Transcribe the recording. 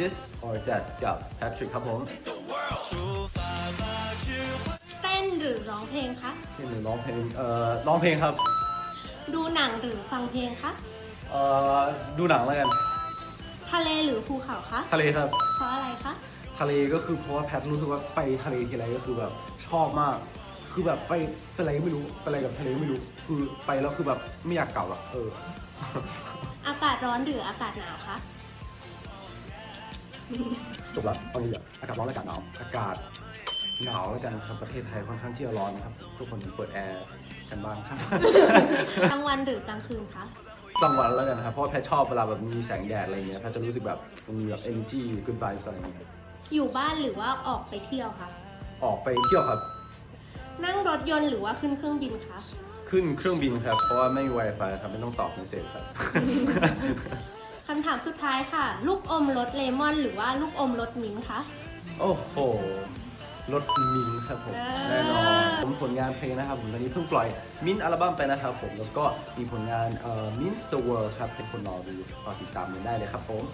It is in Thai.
This or That กับ Patrick ครับผมเต้นหรือร้องเพลงคะที่หนึ่งร้องเพลง เอ่อ ร้องเพลงครับ ดูหนังหรือฟังเพลงคะ เอ่อ ดูหนังแล้วกัน ทะเลหรือภูเขาคะ ทะเลครับ เพราะอะไรคะ ทะเลก็คือเพราะว่าแพทรู้สึกว่าไปทะเลทีไรก็คือแบบชอบมาก คือแบบไปเป็นอะไรก็ไม่รู้ เป็นอะไรกับทะเลก็ไม่รู้ คือไปแล้วคือแบบไม่อยากกลับอะเออ อากาศร้อนหรืออากาศหนาวคะ จบละตอนนี้อะอากาศร้อนและอากาศหนาวอากาศหนาวแล้วกันครับประเทศไทยค่อนข้างที่จะร้อนนะครับ ทุกคนเปิดแอร์กันบ้างครับกลางวันหรือกลางคืนคะกลางวันแล้วกันนะครับเพราะว่าแพทชอบเวลาแบบมีแสงแดดอะไรเงี้ยแพทจะรู้สึกแบบมีแบบ energy good vibes อะไรเงี้ยอยู่บ้านหรือว่าออกไปเที่ยวคะออกไปเที่ยวครับ นั่งรถยนต์หรือว่าขึ้นเครื่องบินคะขึ้นเครื่องบินครับ เพราะว่าไม่มี Wi-Fi ครับ ไม่ต้องตอบเมสเซจครับคำถาม สุดท้ายค่ะ ลูกอมรสเลมอน หรือว่าลูกอมรสมิ้นท์คะโอ้โหรถมินท์ครับผมเออแน่นอนผมผลงานเพลงนะครับผมตอนนี้เพิ่งปล่อยมินท์อัลบั้มไปนะครับผมแล้วก็มีผลงานเอ่อมินท์ The World ครับเป็นคนรอดูรอติดตามกันได้เลยครับผม